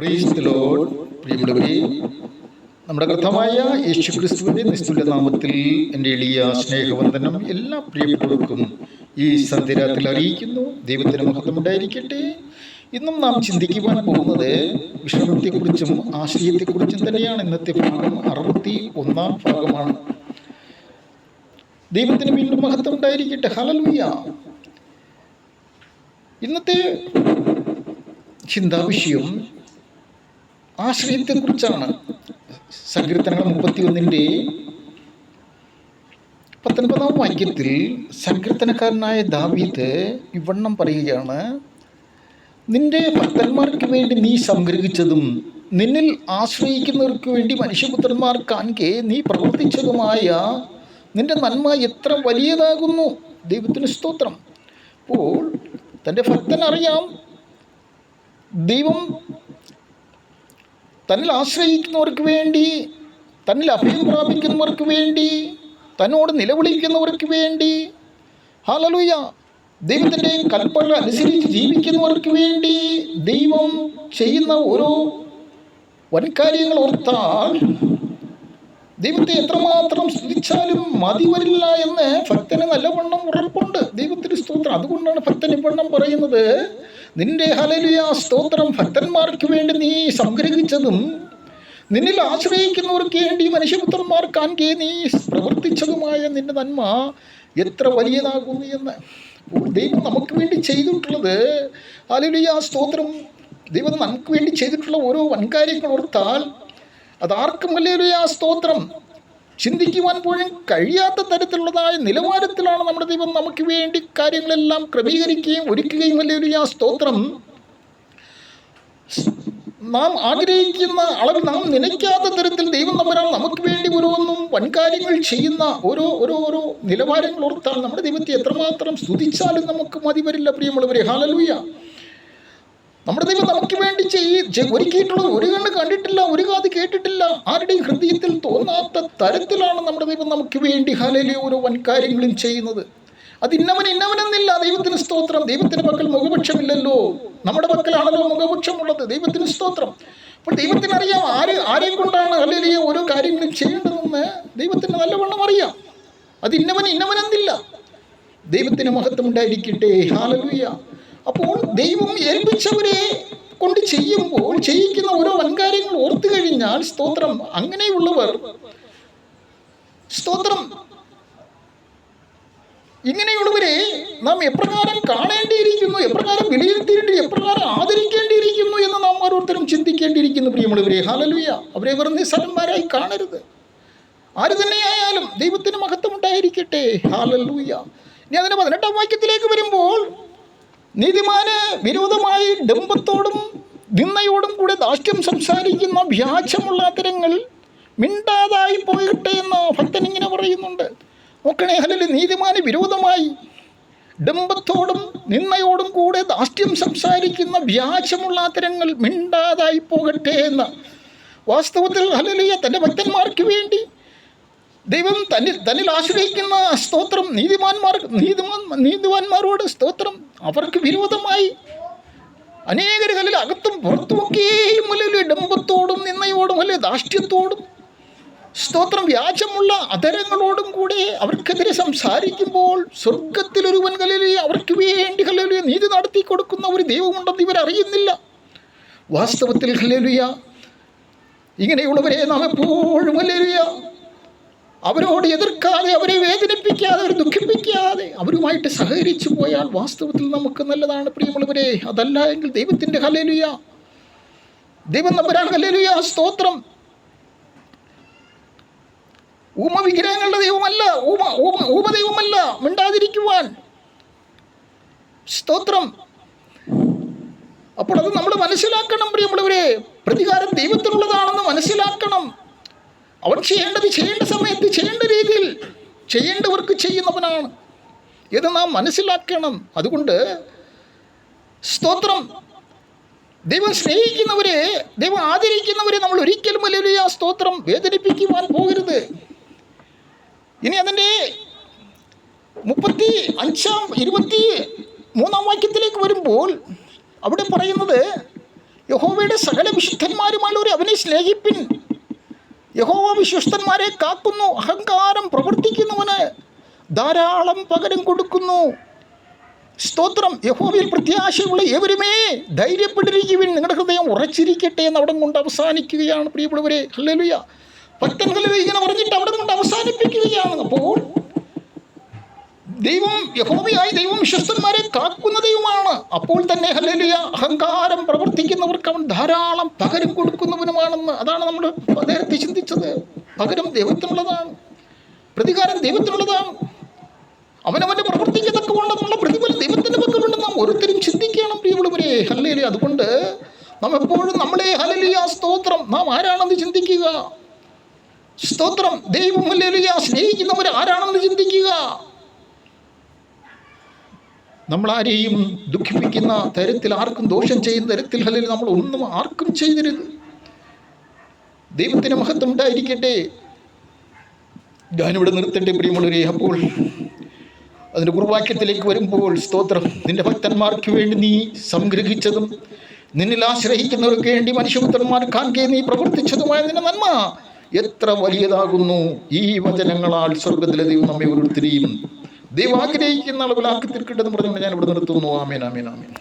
പ്രിയമുള്ളവരെ. നമ്മുടെ കൃത്യമായ യേശു ക്രിസ്തുവിന്റെ നിസ്തുല്യ നാമത്തിൽ എന്റെ എളിയ സ്നേഹവന്ദനം എല്ലാ പ്രിയപ്പെട്ടവർക്കും ഈ സന്ധ്യരാത്തിൽ അറിയിക്കുന്നു. ദൈവത്തിന് മഹത്വം ഉണ്ടായിരിക്കട്ടെ. ഇന്നും നാം ചിന്തിക്കുവാൻ പോകുന്നത് വിശ്രമത്തെക്കുറിച്ചും ആശ്രയത്തെക്കുറിച്ചും തന്നെയാണ്. ഇന്നത്തെ ഭാഗം അറുപത്തി ഒന്നാം ഭാഗമാണ്. ദൈവത്തിന് വീണ്ടും മഹത്വം ഉണ്ടായിരിക്കട്ടെ. ഹലലുയ്യ ഇന്നത്തെ ചിന്താവിഷയം ആശ്രയത്തെക്കുറിച്ചാണ് സങ്കീർത്തനങ്ങൾ മുപ്പത്തി ഒന്നിന്റെ പത്തൊൻപതാം വാക്യത്തിൽ സങ്കീർത്തനക്കാരനായ ദാവീദ് ഇവണ്ണം പറയുകയാണ് നിന്റെ ഭക്തന്മാർക്ക് വേണ്ടി നീ സംഗ്രഹിച്ചതും നിന്നിൽ ആശ്രയിക്കുന്നവർക്ക് വേണ്ടി മനുഷ്യപുത്രന്മാർ കാൺകെ നീ പ്രവർത്തിച്ചതുമായ നിന്റെ നന്മ എത്ര വലിയതാകുന്നു? ദൈവത്തിന് സ്തോത്രം. അപ്പോൾ തന്റെ ഭക്തൻ അറിയാം ദൈവം തന്നിൽ ആശ്രയിക്കുന്നവർക്ക് വേണ്ടി തന്നിൽ അഭയം പ്രാപിക്കുന്നവർക്ക് വേണ്ടി തന്നോട് നിലവിളിക്കുന്നവർക്ക് വേണ്ടി ഹാലലുയ ദൈവത്തിന്റെ കൽപ്പന അനുസരിച്ച് ജീവിക്കുന്നവർക്ക് വേണ്ടി ദൈവം ചെയ്യുന്ന ഓരോ വൻകാര്യങ്ങൾ ഓർത്താൽ ദൈവത്തെ എത്രമാത്രം സ്തുതിച്ചാലും മതി വരില്ല എന്ന് ഭക്തന് നല്ലവണ്ണം ഉറപ്പുണ്ട്. ദൈവത്തിന് സ്തോത്രം. അതുകൊണ്ടാണ് ഭക്തൻ ഇവണ്ണം പറയുന്നത് നിന്റെ ഹലലിയ സ്തോത്രം ഭക്തന്മാർക്ക് വേണ്ടി നീ സംഗ്രഹിച്ചതും നിന്നിൽ ആശ്രയിക്കുന്നവർക്ക് വേണ്ടി മനുഷ്യപുത്രന്മാർ കാൺകെ നീ പ്രവർത്തിച്ചതുമായ നിന്റെ നന്മ എത്ര വലിയതാകുന്നു എന്ന് ദൈവം നമുക്ക് വേണ്ടി ചെയ്തിട്ടുള്ളത്. ഹലലിയ സ്തോത്രം ദൈവം നമുക്ക് വേണ്ടി ചെയ്തിട്ടുള്ള ഓരോ വൻകാര്യങ്ങൾ ഓർത്താൽ അതാർക്കും വലിയൊരു ആ സ്തോത്രം ചിന്തിക്കുവാൻ പോലും കഴിയാത്ത തരത്തിലുള്ളതായ നിലവാരത്തിലാണ് നമ്മുടെ ദൈവം നമുക്ക് വേണ്ടി കാര്യങ്ങളെല്ലാം ക്രമീകരിക്കുകയും ഒരുക്കുകയും വലിയൊരു ആ സ്തോത്രം. നാം ആഗ്രഹിക്കുന്ന അളവിൽ നാം നനയ്ക്കാത്ത തരത്തിൽ ദൈവം തമ്മിലാണ് നമുക്ക് വേണ്ടി ഓരോന്നും വൻകാര്യങ്ങൾ ചെയ്യുന്ന ഓരോ ഓരോ ഓരോ നിലവാരങ്ങൾ ഓർത്താൽ നമ്മുടെ ദൈവത്തെ എത്രമാത്രം സ്തുതിച്ചാലും നമുക്ക് മതി വരില്ല പ്രിയമുള്ളവരെ. ഹാലലൂയ നമ്മുടെ ദൈവം നമുക്ക് വേണ്ടി ചെയ്യ ഒരുക്കിയിട്ടുള്ളത് ഒരു കണ്ണ് കണ്ടിട്ടില്ല ഒരു കാത് കേട്ടിട്ടില്ല. ആരുടെയും ഹൃദയത്തിൽ തോന്നാത്ത തരത്തിലാണ് നമ്മുടെ ദൈവം നമുക്ക് വേണ്ടി ഹലയിലെ ഓരോ വൻകാര്യങ്ങളും ചെയ്യുന്നത്. അത് ഇന്നവൻ ഇന്നവനെന്നില്ല ദൈവത്തിന് സ്തോത്രം. ദൈവത്തിന്റെ പക്കൽ മുഖപക്ഷമില്ലല്ലോ. നമ്മുടെ പക്കലാണല്ലോ മുഖപക്ഷമുള്ളത്. ദൈവത്തിന് സ്തോത്രം. അപ്പോൾ ദൈവത്തിന് അറിയാം ആര് ആരെ കൊണ്ടാണ് ഹലയിലെ ഓരോ കാര്യങ്ങളും ചെയ്യേണ്ടതെന്ന് ദൈവത്തിന് നല്ലവണ്ണം അറിയാം. അത് ഇന്നവൻ ഇന്നവനെന്നില്ല. ദൈവത്തിന് മഹത്വം ഉണ്ടായിരിക്കട്ടെ. ഹാലലുയ്യ അപ്പോൾ ദൈവം ഏൽപ്പിച്ചവരെ കൊണ്ട് ചെയ്യുമ്പോൾ ചെയ്യിക്കുന്ന ഓരോ വൻകാര്യങ്ങൾ ഓർത്തു കഴിഞ്ഞാൽ സ്തോത്രം അങ്ങനെയുള്ളവർ സ്തോത്രം. ഇങ്ങനെയുള്ളവരെ നാം എപ്രകാരം കാണേണ്ടിയിരിക്കുന്നു എപ്രകാരം വിലയിരുത്തിയിട്ട് എപ്രകാരം ആദരിക്കേണ്ടിയിരിക്കുന്നു എന്ന് നാം ഓരോരുത്തരും ചിന്തിക്കേണ്ടിയിരിക്കുന്നു പ്രിയമുള്ളവരെ. ഹാലലുയ അവരെ വെറും നിസ്സാരന്മാരായി കാണരുത്. ആര് തന്നെയായാലും ദൈവത്തിന് മഹത്വം ഉണ്ടായിരിക്കട്ടെ ഹാലലൂയ ഇനി അതിന്റെ പതിനെട്ടാം വാക്യത്തിലേക്ക് വരുമ്പോൾ നീതിമാന് വിരോധമായി ഡംബത്തോടും നിന്നയോടും കൂടെ ദാഷ്ട്യം സംസാരിക്കുന്ന വ്യാജമുള്ള അത്തരങ്ങൾ മിണ്ടാതായി പോയിട്ടെ എന്ന് ഭക്തൻ ഇങ്ങനെ പറയുന്നുണ്ട്. നോക്കണേ ഹലിൽ നീതിമാന് വിരോധമായി ഡംബത്തോടും നിന്നയോടും കൂടെ ദാഷ്ട്യം സംസാരിക്കുന്ന വ്യാജമുള്ള അത്തരങ്ങൾ മിണ്ടാതായി പോകട്ടെ എന്ന് വാസ്തവത്തിൽ ഹലലിയ തന്റെ ഭക്തന്മാർക്ക് വേണ്ടി ദൈവം തന്നിൽ തന്നിൽ ആശ്രയിക്കുന്ന സ്തോത്രം നീതിമാന്മാർ നീതിമാൻ നീതിമാന്മാരോട് സ്തോത്രം അവർക്ക് വിരോധമായി അനേകർ കല്ലിൽ അകത്തും പുറത്തുമൊക്കെയും അല്ലെങ്കിൽ ഡംബത്തോടും നിന്നയോടും അല്ലെ ദാഷ്ട്യത്തോടും സ്തോത്രം വ്യാജമുള്ള അതരങ്ങളോടും കൂടെ അവർക്കെതിരെ സംസാരിക്കുമ്പോൾ സ്വർഗത്തിലൊരുവൻ കലലി അവർക്ക് വേണ്ടി കല്ലിൽ നീതി നടത്തി കൊടുക്കുന്ന ഒരു ദൈവമുണ്ടെന്ന് ഇവരറിയുന്നില്ല വാസ്തവത്തിൽ ഹല്ലേലൂയ ഇങ്ങനെയുള്ളവരെ നാം എപ്പോഴും ഹല്ലേലൂയ അവരോട് എതിർക്കാതെ അവരെ വേദനിപ്പിക്കാതെ അവരെ ദുഃഖിപ്പിക്കാതെ അവരുമായിട്ട് സഹകരിച്ചു പോയാൽ വാസ്തവത്തിൽ നമുക്ക് നല്ലതാണ് പ്രിയമുള്ളവരെ. അതല്ല എങ്കിൽ ദൈവത്തിന്റെ ഹലേലുയ ദൈവം നമ്പരാൻ ഹലേലുയ സ്തോത്രം. ഊമ വിഗ്രഹങ്ങളുടെ ദൈവമല്ല ഊമ ഊമ ഊമദൈവമല്ല മിണ്ടാതിരിക്കുവാൻ. സ്തോത്രം. അപ്പോൾ അത് നമ്മൾ മനസ്സിലാക്കണം പ്രിയമുള്ളവരെ. പ്രതികാരം ദൈവത്തിനുള്ളതാണെന്ന് മനസ്സിലാക്കണം. അവൻ ചെയ്യേണ്ടത് ചെയ്യേണ്ട സമയത്ത് ചെയ്യേണ്ട രീതിയിൽ ചെയ്യേണ്ടവർക്ക് ചെയ്യുന്നവനാണ്. ഇത് നാം മനസ്സിലാക്കണം. അതുകൊണ്ട് സ്തോത്രം. ദൈവം സ്നേഹിക്കുന്നവരെ ദൈവം ആദരിക്കുന്നവരെ നമ്മൾ ഒരിക്കലും അല്ലെങ്കിൽ ആ സ്തോത്രം വേദനിപ്പിക്കുവാൻ പോകരുത്. ഇനി അതിന്റെ മുപ്പത്തി അഞ്ചാം ഇരുപത്തി മൂന്നാം വാക്യത്തിലേക്ക് വരുമ്പോൾ അവിടെ പറയുന്നത് യഹോവയുടെ സകല വിശുദ്ധന്മാരുമായുള്ളവരെ അവനെ സ്നേഹിപ്പിൻ. യഹോവ വിശ്വസ്തന്മാരെ കാക്കുന്നു അഹങ്കാരം പ്രവർത്തിക്കുന്നവന് ധാരാളം പകരം കൊടുക്കുന്നു. സ്തോത്രം യഹോവയിൽ പ്രത്യാശയുള്ള ഏവരുമേ ധൈര്യപ്പെട്ടിരിക്കുവിൻ നിങ്ങളുടെ ഹൃദയം ഉറച്ചിരിക്കട്ടെ എന്ന് അവിടെ കൊണ്ട് അവസാനിക്കുകയാണ് പ്രിയപ്പെടുവരെ ഹല്ലേലൂയ. ഭക്തൻ ഹല്ലേലൂയ ഇങ്ങനെ പറഞ്ഞിട്ട് അവിടെ കൊണ്ട് അവസാനിപ്പിക്കുകയാണ്. അപ്പോൾ ദൈവം യഹോവയായി ദൈവം വിശ്വസ്തന്മാരെ കാക്കുന്ന ദൈവമാണ്. അപ്പോൾ തന്നെ ഹലലിയ അഹങ്കാരം പ്രവർത്തിക്കുന്നവർക്ക് അവൻ ധാരാളം പകരം കൊടുക്കുന്നവനുമാണെന്ന് അതാണ് നമ്മൾ നേരത്തെ ചിന്തിച്ചത്. പകരം ദൈവത്തിനുള്ളതാണ്. പ്രതികാരം ദൈവത്തിനുള്ളതാണ്. അവനവന്റെ പ്രവർത്തിക്ക് തക്കവണ്ണമുള്ള പ്രതിഫലം ദൈവത്തിന്റെ പക്കമുണ്ടെന്ന് നാം ഓരോരുത്തരും ചിന്തിക്കണം പ്രിയമുള്ളവരെ. ഹല്ലേലൂയ അതുകൊണ്ട് നാം എപ്പോഴും നമ്മളെ ഹലലിയ സ്തോത്രം നാം ആരാണെന്ന് ചിന്തിക്കുക. സ്തോത്രം ദൈവം ഹല്ലേലൂയ സ്നേഹിക്കുന്നവർ ആരാണെന്ന് ചിന്തിക്കുക. നമ്മളാരെയും ദുഃഖിപ്പിക്കുന്ന തരത്തിൽ ആർക്കും ദോഷം ചെയ്യുന്ന തരത്തിൽ അല്ലെങ്കിൽ നമ്മൾ ഒന്നും ആർക്കും ചെയ്തരുത്. ദൈവത്തിന് മഹത്വം ഉണ്ടായിരിക്കട്ടെ. ഞാനിവിടെ നിർത്തട്ടെ പ്രിയമുള്ളവരെ. അപ്പോൾ അതിന്റെ ഗുരുവാക്യത്തിലേക്ക് വരുമ്പോൾ സ്തോത്രം. നിന്റെ ഭക്തന്മാർക്ക് വേണ്ടി നീ സംഗ്രഹിച്ചതും നിന്നിൽ ആശ്രയിക്കുന്നവർക്ക് വേണ്ടി മനുഷ്യപുത്രന്മാർ കാണുകയും നീ പ്രവർത്തിച്ചതുമായ നിന്റെ നന്മ എത്ര വലിയതാകുന്നു. ഈ വചനങ്ങളാൽ സ്വർഗത്തിലെ ദൈവം നമ്മെ ഓരോരുത്തരെയും ദൈവം ആഗ്രഹിക്കുന്ന അളവിലാക്കി തീർക്കട്ടെന്ന് പറഞ്ഞുകൊണ്ട് ഞാൻ ഇവിടെ നിർത്തുന്നു ആമേൻ ആമേൻ ആമേൻ.